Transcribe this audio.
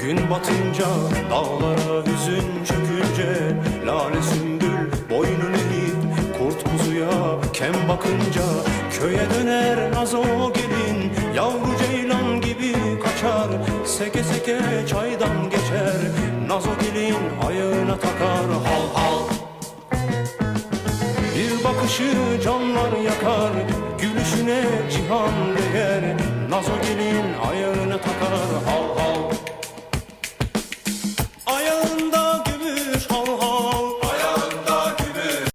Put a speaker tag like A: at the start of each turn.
A: Gün batınca dağlara hüzün çökünce Lale sümbül boynun eğip kurt kuzuya kem bakınca. Köye döner nazo gelin yavru ceylan gibi kaçar. Seke seke çaydan geçer nazo gelin ayağına takar. Hal hal. Bir bakışı canlar yakar Gülüşüne cihan değer Nazo gelin ayağına takar hav